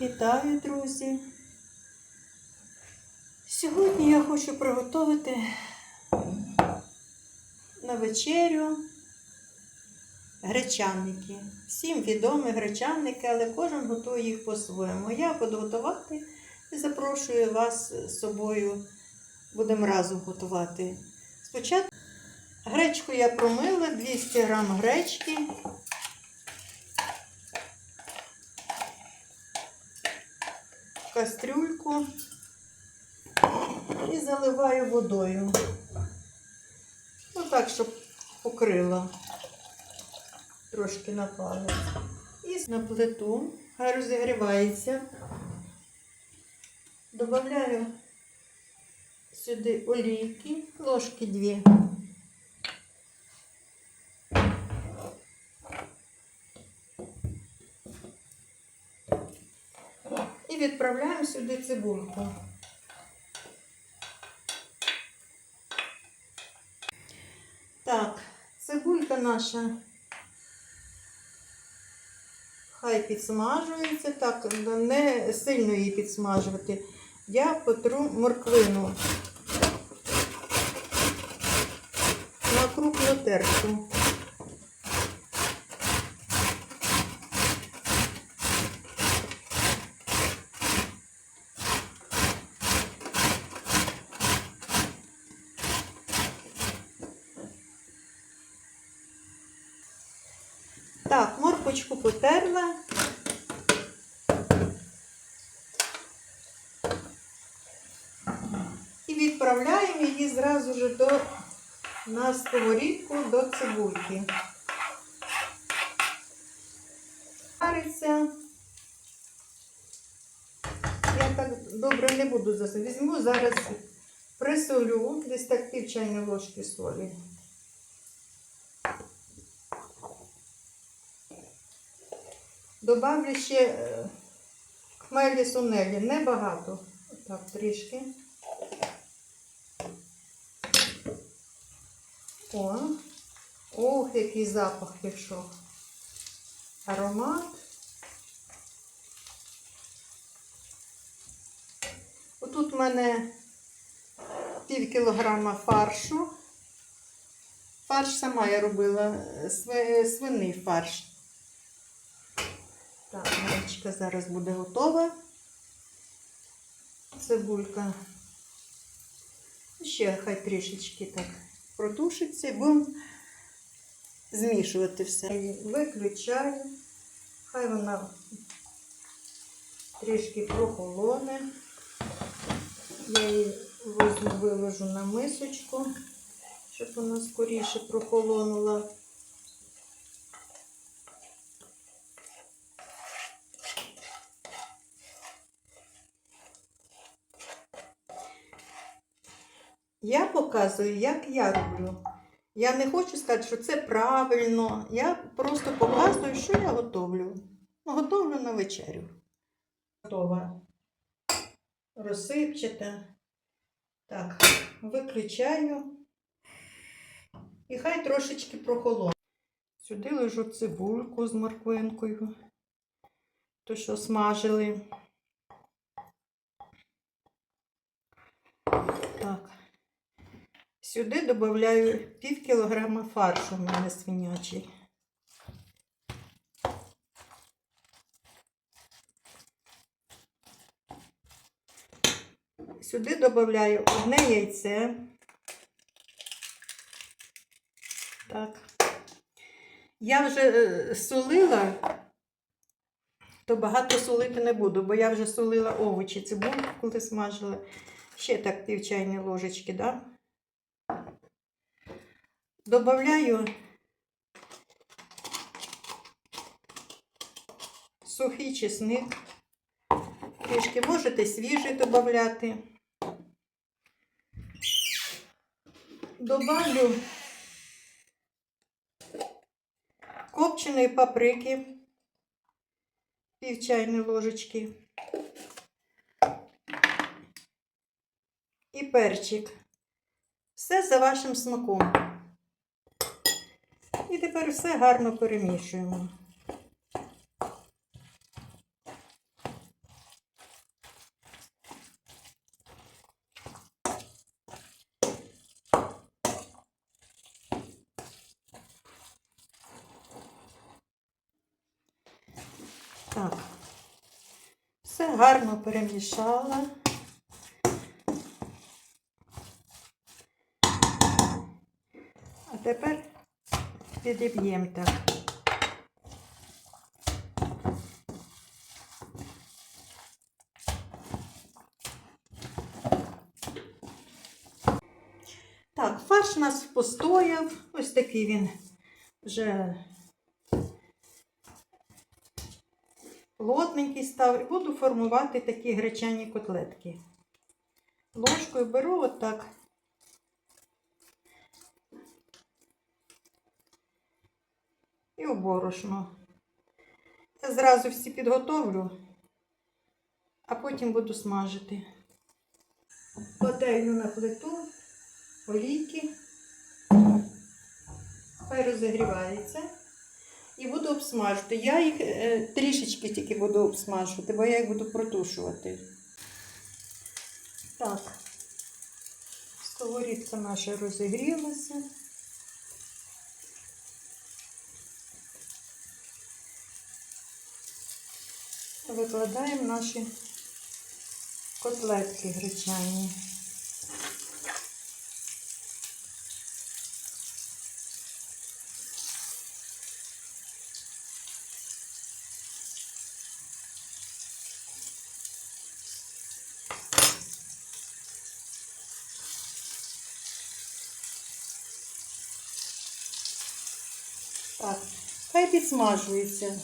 Вітаю, друзі! Сьогодні я хочу приготувати на вечерю гречаники. Всім відомі гречаники, але кожен готує їх по-своєму. Я буду готувати і запрошую вас з собою. Будемо разом готувати. Спочатку гречку я промила 200 г гречки. Кастрюльку і заливаю водою. Отак, щоб покрила трошки на палець. І на плиту хай розігрівається. Добавляю сюди олійки, ложки дві. Відправляємо сюди цибульку. Так, цибулька наша хай підсмажується, так, не сильно її підсмажувати. Я потру морквину на крупну терку. Так, морпочку потерла. І відправляємо її зразу ж до, на сковорідку до цибульки. Вариться. Я так добре не буду зараз. Візьму зараз присолю, десь так пів чайної ложки солі. Добавлю ще е, хмелі сунелі, небагато. Так, трішки. О, ох, який запах пішов. Аромат. Отут в мене пів кілограма фаршу. Фарш сама я робила, сви- свиний фарш. Так, гречка зараз буде готова. Цибулька. Ще хай трішечки так протушиться. Будемо змішувати все. Виключаю. Хай вона трішки прохолоне. Я її виложу на мисочку, щоб вона скоріше прохолонула. Я показую, як я роблю. Я не хочу сказати, що це правильно. Я просто показую, що я готовлю. Готовлю на вечерю. Готова. Розсипчата. Так, виключаю. І хай трошечки прохолоне. Сюди лежу цибульку з морквинкою. То, що смажили. Так. Сюди додаю пів кілограма фаршу у мене свинячий. Сюди додаю одне яйце. Так. Я вже е, солила, то багато солити не буду, бо я вже солила овочі, цибульку, коли смажила. Ще так пів чайної ложечки, да? Добавляю сухий чесник. Трішки можете свіжий додати. Добавлю копченої паприки, пів чайної ложечки. І перчик. Все за вашим смаком. І тепер все гарно перемішуємо. Так, все гарно перемішала. А тепер підіб'ємо так. Так, фарш у нас постояв. Ось такий він вже плотненький став. І буду формувати такі гречані котлетки. Ложкою беру отак. І у борошно. Я зразу всі підготовлю, а потім буду смажити. Подаю на плиту олійки. Хай розігрівається. І буду обсмажувати. Я їх е, трішечки тільки буду обсмажувати, бо я їх буду протушувати. Так, сковорідка наша розігрілася. Викладаємо наші котлетки гречані. Так, хай підсмажується.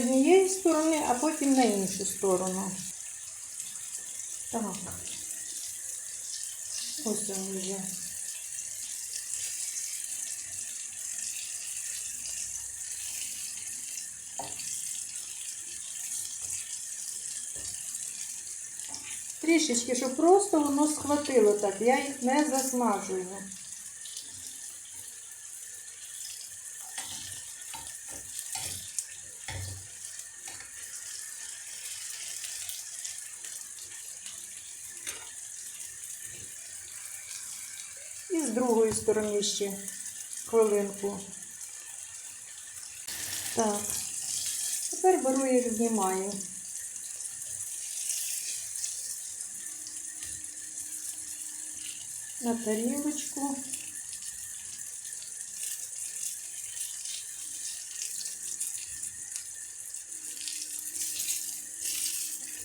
Однієї сторони, а потім на іншу сторону. Так. Ось він вже. Трішечки, щоб просто воно схватило так. Я їх не засмажую. І з другої сторони ще хвилинку. Так. Тепер беру їх, знімаю. На тарілочку.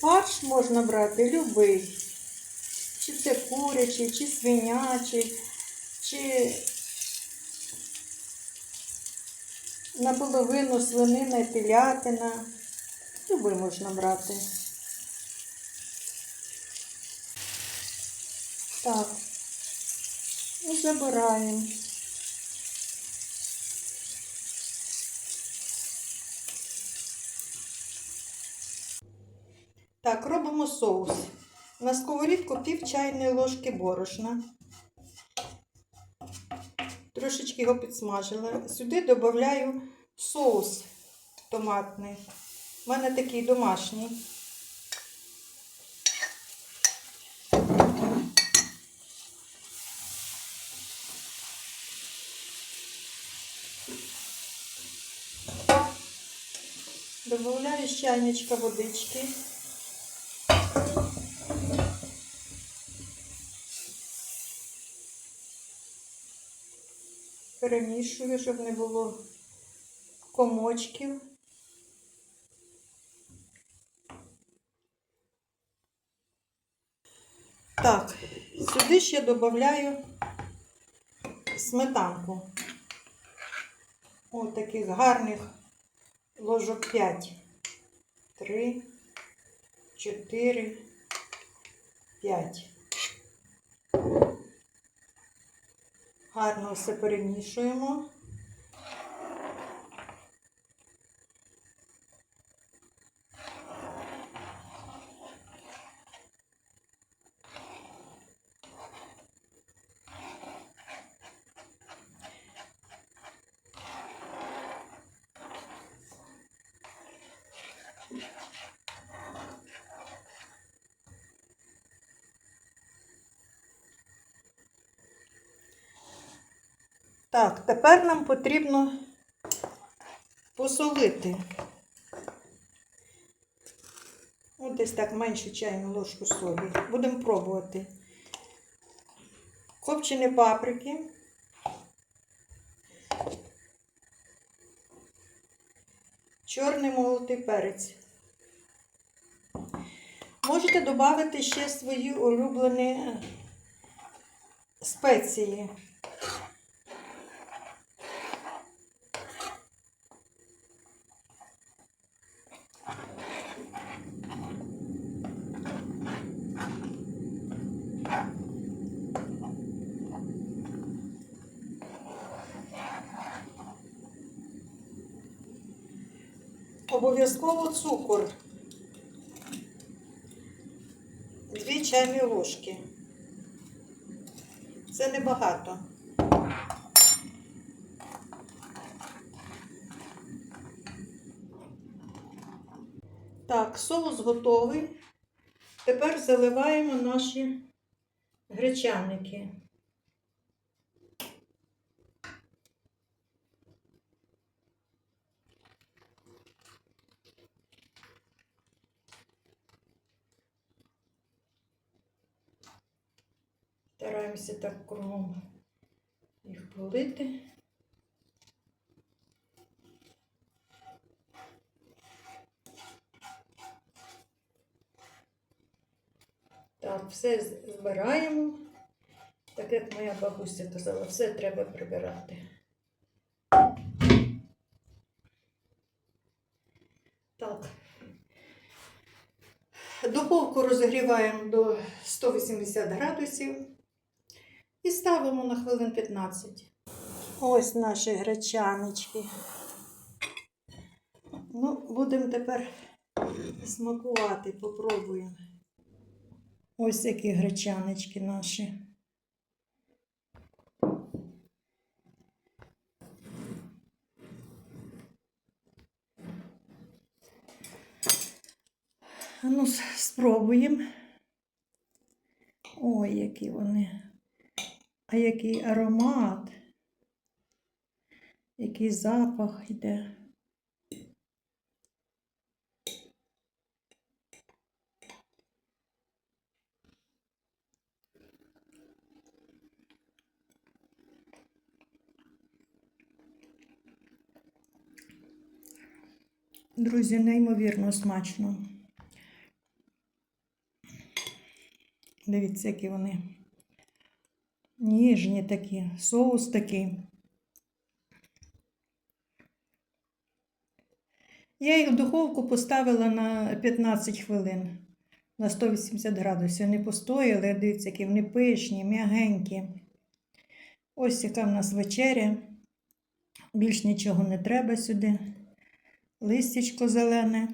Фарш можна брати любий. Чи це курячий, чи свинячий, чи наполовину свинина і телятина. Любий можна брати. Так, і забираємо. Так, робимо соус. На сковорідку пів чайної ложки борошна. Трошечки його підсмажила. Сюди додаю соус томатний. У мене такий домашній. Добавляю чайничка водички. Перемішую, щоб не було комочків. Так, сюди ще додаю сметанку. Ось таких гарних ложок 5. 3, 4, 5. гарно все перемішуємо. Yeah. Так, тепер нам потрібно посолити. От десь так меншу чайну ложку солі. Будемо пробувати. Копчені паприки. Чорний молотий перець. Можете додати ще свої улюблені спеції. Цукор. Дві чайні ложки. Це небагато. Так, соус готовий. Тепер заливаємо наші гречаники. Стараємося так кругом їх полити. Так, все збираємо. Так як моя бабуся казала, все треба прибирати. Так. Духовку розігріваємо до 180 градусів і ставимо на хвилин 15. Ось наші гречанички. Ну, будемо тепер смакувати, попробуємо. Ось які гречанички наші. Ну, спробуємо. Ой, які вони. А який аромат, який запах йде. Друзі, неймовірно смачно. Дивіться, які вони ніжні такі, соус такий. Я їх в духовку поставила на 15 хвилин на 180 градусів. Вони постояли, дивіться, які вони пишні, м'ягенькі. Ось яка в нас вечеря. Більш нічого не треба сюди. Листячко зелене.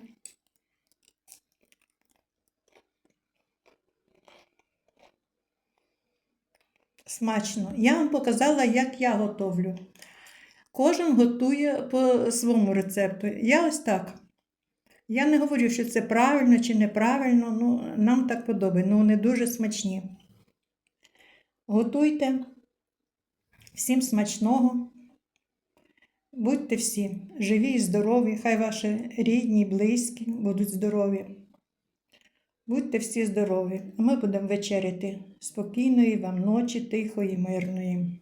Смачно. Я вам показала, як я готовлю. Кожен готує по своєму рецепту. Я ось так. Я не говорю, що це правильно чи неправильно, ну, нам так подобається. Ну, вони дуже смачні. Готуйте. Всім смачного. Будьте всі живі і здорові, хай ваші рідні, близькі будуть здорові. Будьте всі здорові, а ми будемо вечеряти спокійної вам ночі, тихої, мирної.